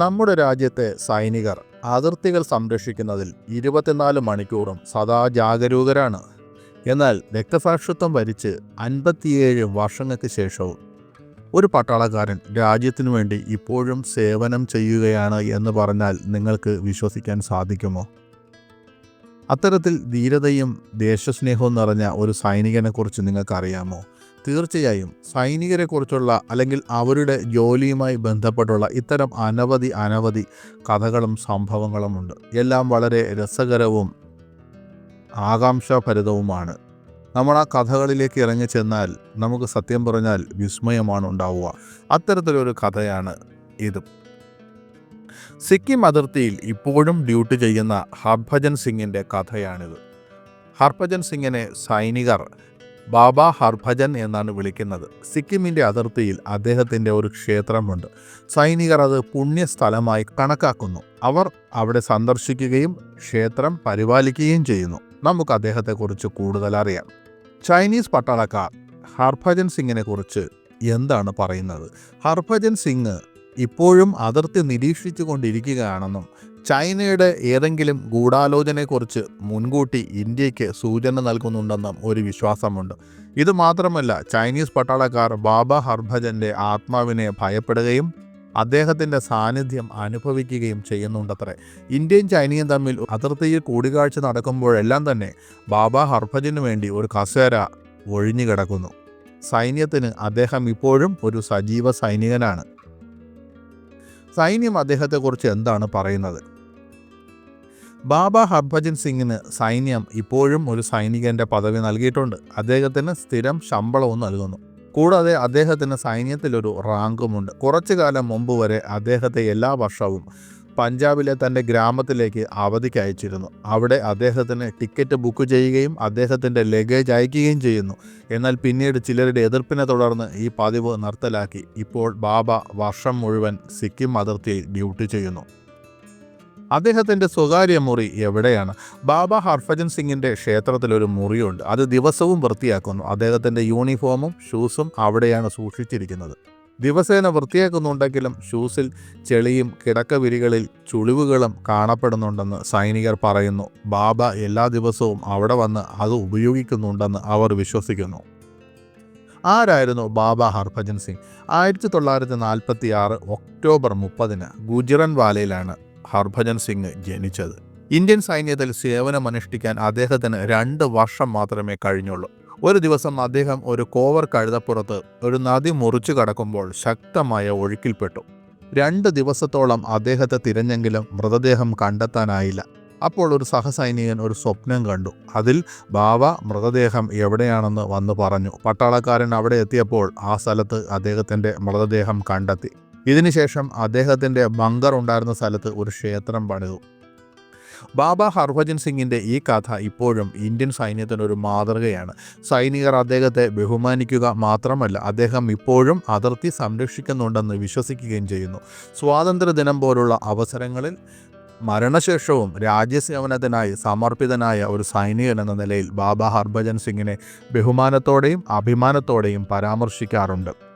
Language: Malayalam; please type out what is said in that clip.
നമ്മുടെ രാജ്യത്തെ സൈനികർ അതിർത്തികൾ സംരക്ഷിക്കുന്നതിൽ ഇരുപത്തിനാല് മണിക്കൂറും സദാ ജാഗരൂകരാണ്. എന്നാൽ രക്തസാക്ഷിത്വം വരിച്ച് അൻപത്തിയേഴ് വർഷങ്ങൾക്ക് ശേഷവും ഒരു പട്ടാളക്കാരൻ രാജ്യത്തിനു വേണ്ടി ഇപ്പോഴും സേവനം ചെയ്യുകയാണ് എന്ന് പറഞ്ഞാൽ നിങ്ങൾക്ക് വിശ്വസിക്കാൻ സാധിക്കുമോ? അത്തരത്തിൽ ധീരതയും ദേശസ്നേഹവും നിറഞ്ഞ ഒരു സൈനികനെക്കുറിച്ച് നിങ്ങൾക്കറിയാമോ? തീർച്ചയായും സൈനികരെക്കുറിച്ചുള്ള അല്ലെങ്കിൽ അവരുടെ ജോലിയുമായി ബന്ധപ്പെട്ടുള്ള ഇത്തരം അനവധി അനവധി കഥകളും സംഭവങ്ങളുമുണ്ട്. എല്ലാം വളരെ രസകരവും ആകാംക്ഷാഭരിതവുമാണ്. നമ്മൾ ആ കഥകളിലേക്ക് ഇറങ്ങി ചെന്നാൽ നമുക്ക് സത്യം പറഞ്ഞാൽ വിസ്മയമാണ് ഉണ്ടാവുക. അത്തരത്തിലൊരു കഥയാണ് ഇത്. സിക്കിം അതിർത്തിയിൽ ഇപ്പോഴും ഡ്യൂട്ടി ചെയ്യുന്ന ഹർഭജൻ സിംഗിന്റെ കഥയാണിത്. ഹർഭജൻ സിംഗിനെ സൈനികർ ബാബ ഹർഭജൻ എന്നാണ് വിളിക്കുന്നത്. സിക്കിമിന്റെ അതിർത്തിയിൽ അദ്ദേഹത്തിന്റെ ഒരു ക്ഷേത്രമുണ്ട്. സൈനികർ അത് പുണ്യസ്ഥലമായി കണക്കാക്കുന്നു. അവർ അവിടെ സന്ദർശിക്കുകയും ക്ഷേത്രം പരിപാലിക്കുകയും ചെയ്യുന്നു. നമുക്ക് അദ്ദേഹത്തെക്കുറിച്ച് കൂടുതൽ അറിയാം. ചൈനീസ് പട്ടാളക്കാർ ഹർഭജൻ സിംഗിനെ കുറിച്ച് എന്താണ് പറയുന്നത്? ഹർഭജൻ സിംഗ് ഇപ്പോഴും അതിർത്തി നിരീക്ഷിച്ചു കൊണ്ടിരിക്കുകയാണെന്നും ചൈനയുടെ ഏതെങ്കിലും ഗൂഢാലോചനയെക്കുറിച്ച് മുൻകൂട്ടി ഇന്ത്യയ്ക്ക് സൂചന നൽകുന്നുണ്ടെന്നും ഒരു വിശ്വാസമുണ്ട്. ഇത് മാത്രമല്ല ചൈനീസ് പട്ടാളക്കാർ ബാബ ഹർഭജന്റെ ആത്മാവിനെ ഭയപ്പെടുകയും അദ്ദേഹത്തിന്റെ സാന്നിധ്യം അനുഭവിക്കുകയും ചെയ്യുന്നുണ്ടത്രേ. ഇന്ത്യയും ചൈനയും തമ്മിൽ അതിർത്തിയിൽ കൂടിക്കാഴ്ച നടക്കുമ്പോഴെല്ലാം തന്നെ ബാബ ഹർഭജന് വേണ്ടി ഒരു കസേര ഒഴിഞ്ഞു കിടക്കുന്നു. സൈന്യത്തിന് അദ്ദേഹം ഇപ്പോഴും ഒരു സജീവ സൈനികനാണ്. സൈന്യം അദ്ദേഹത്തെക്കുറിച്ച് എന്താണ് പറയുന്നത്? ബാബ ഹർഭജൻ സിംഗിന് സൈന്യം ഇപ്പോഴും ഒരു സൈനികന്റെ പദവി നൽകിയിട്ടുണ്ട്. അദ്ദേഹത്തിന് സ്ഥിരം ശമ്പളവും നൽകുന്നു. കൂടാതെ അദ്ദേഹത്തിന് സൈന്യത്തിലൊരു റാങ്കുമുണ്ട്. കുറച്ചു കാലം മുമ്പ് വരെ അദ്ദേഹത്തെ എല്ലാ വർഷവും പഞ്ചാബിലെ തന്റെ ഗ്രാമത്തിലേക്ക് അവധിക്ക് അയച്ചിരുന്നു. അവിടെ അദ്ദേഹത്തിന് ടിക്കറ്റ് ബുക്ക് ചെയ്യുകയും അദ്ദേഹത്തിന്റെ ലഗേജ് അയക്കുകയും ചെയ്യുന്നു. എന്നാൽ പിന്നീട് ചിലരുടെ എതിർപ്പിനെ തുടർന്ന് ഈ പതിവ് നിർത്തലാക്കി. ഇപ്പോൾ ബാബ വർഷം മുഴുവൻ സിക്കിം അതിർത്തിയിൽ ഡ്യൂട്ടി ചെയ്യുന്നു. അദ്ദേഹത്തിന്റെ സ്വകാര്യ മുറി എവിടെയാണ്? ബാബ ഹർഭജൻ സിംഗിന്റെ ക്ഷേത്രത്തിൽ ഒരു മുറിയുണ്ട്. അത് ദിവസവും വൃത്തിയാക്കുന്നു. അദ്ദേഹത്തിന്റെ യൂണിഫോമും ഷൂസും അവിടെയാണ് സൂക്ഷിച്ചിരിക്കുന്നത്. ദിവസേന വൃത്തിയാക്കുന്നുണ്ടെങ്കിലും ഷൂസിൽ ചെളിയും കിടക്കവിരികളിൽ ചുളിവുകളും കാണപ്പെടുന്നുണ്ടെന്ന് സൈനികർ പറയുന്നു. ബാബ എല്ലാ ദിവസവും അവിടെ വന്ന് അത് ഉപയോഗിക്കുന്നുണ്ടെന്ന് അവർ വിശ്വസിക്കുന്നു. ആരായിരുന്നു ബാബ ഹർഭജൻ സിംഗ്? ആയിരത്തി തൊള്ളായിരത്തി നാൽപ്പത്തി ആറ് ഒക്ടോബർ മുപ്പതിന് ഗുജറൻവാലയിലാണ് ഹർഭജൻ സിംഗ് ജനിച്ചത്. ഇന്ത്യൻ സൈന്യത്തിൽ സേവനമനുഷ്ഠിക്കാൻ അദ്ദേഹത്തിന് രണ്ട് വർഷം മാത്രമേ കഴിഞ്ഞുള്ളൂ. ഒരു ദിവസം അദ്ദേഹം ഒരു കോവർ കഴുതപ്പുറത്ത് ഒരു നദി മുറിച്ചു കടക്കുമ്പോൾ ശക്തമായ ഒഴുക്കിൽപ്പെട്ടു. രണ്ട് ദിവസത്തോളം അദ്ദേഹത്തെ തിരഞ്ഞെങ്കിലും മൃതദേഹം കണ്ടെത്താനായില്ല. അപ്പോൾ ഒരു സഹസൈനികൻ ഒരു സ്വപ്നം കണ്ടു. അതിൽ ബാവ മൃതദേഹം എവിടെയാണെന്ന് വന്നു പറഞ്ഞു. പട്ടാളക്കാരൻ അവിടെ എത്തിയപ്പോൾ ആ സ്ഥലത്ത് അദ്ദേഹത്തിന്റെ മൃതദേഹം കണ്ടെത്തി. ഇതിനുശേഷം അദ്ദേഹത്തിന്റെ ബങ്കർ ഉണ്ടായിരുന്ന സ്ഥലത്ത് ഒരു ക്ഷേത്രം പണിതു. ബാബ ഹർഭജൻ സിംഗിന്റെ ഈ കഥ ഇപ്പോഴും ഇന്ത്യൻ സൈന്യത്തിനൊരു മാതൃകയാണ്. സൈനികർ അദ്ദേഹത്തെ ബഹുമാനിക്കുക മാത്രമല്ല അദ്ദേഹം ഇപ്പോഴും അതിർത്തി സംരക്ഷിക്കുന്നുണ്ടെന്ന് വിശ്വസിക്കുകയും ചെയ്യുന്നു. സ്വാതന്ത്ര്യദിനം പോലുള്ള അവസരങ്ങളിൽ മരണശേഷവും രാജ്യസേവനത്തിനായി സമർപ്പിതനായ ഒരു സൈനികൻ എന്ന നിലയിൽ ബാബ ഹർഭജൻ സിംഗിനെ ബഹുമാനത്തോടെയും അഭിമാനത്തോടെയും പരാമർശിക്കാറുണ്ട്.